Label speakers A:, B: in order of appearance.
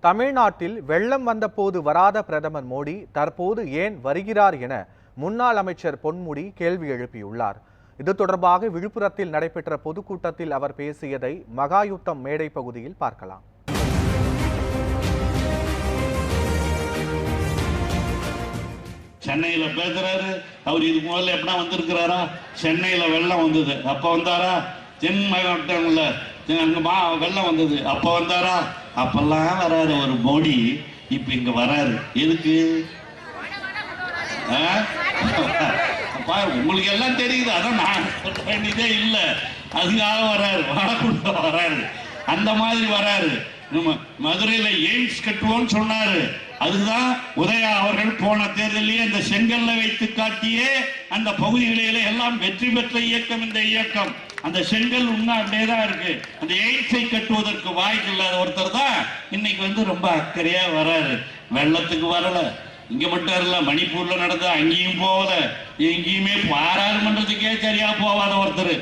A: தமிழ்நாட்டில் வெள்ளம் வந்தபோது வராத பிரதமர் மோடி தற்போது ஏன் வருகிறார் என முன்னாள் அமைச்சர் பொன்முடி கேள்வி எழுப்பியுள்ளார். இது தொடர்பாக விழுப்புரத்தில் நடைபெற்ற பொதுக்கூட்டத்தில் அவர் பேசியதை மகாயுத்தம் மேடை பகுதியில் பார்க்கலாம்.
B: சென்னையில பேசுறாரு. அவர் இதுக்கு முதல்ல எப்படா வந்திருக்கிறாரா? சென்னையில வெள்ளம் வந்தது. அப்ப வந்தாரா? தென் மாவட்டங்கள்ல அங்கே மா வெள்ளம் வந்தது. அப்போ வந்தாரா? அப்பெல்லாம் வராரு ஒரு மோடி. இப்போ இங்கே வராரு. எதுக்கு? ஆ? உங்களுக்கு எல்லாம் தெரியுது. அதான் நான் சொல்ல வேண்டியதே இல்லை. அதுக்காக வராரு. வடக்குள்ள வராரு. அந்த மாதிரி வராரு. நம்ம மதுரையில் எய்ம்ஸ் கட்டுவோம்னு சொன்னாரு. அதுதான் உதயா அவர்கள் போன தேர்தலிலே அந்த செங்கல்ல வைத்து காட்டியே அந்த பகுதிகளிலே எல்லாம் வெற்றி பெற்ற இயக்கம் இந்த இயக்கம். அந்த செங்கல் இன்னும் அப்படியே தான் இருக்கு. அந்த எய்ட்ஸை கட்டுவதற்கு வாய்ப்பு இல்லாத ஒருத்தர் தான் இன்னைக்கு வந்து ரொம்ப அக்கறையா வராரு. வெள்ளத்துக்கு வரல. இங்க மட்டும் இல்ல மணிப்பூர்ல நடந்த அங்கேயும் போகல. எங்கேயுமே பாராளுமன்றத்துக்கே சரியா போவாத ஒருத்தர்.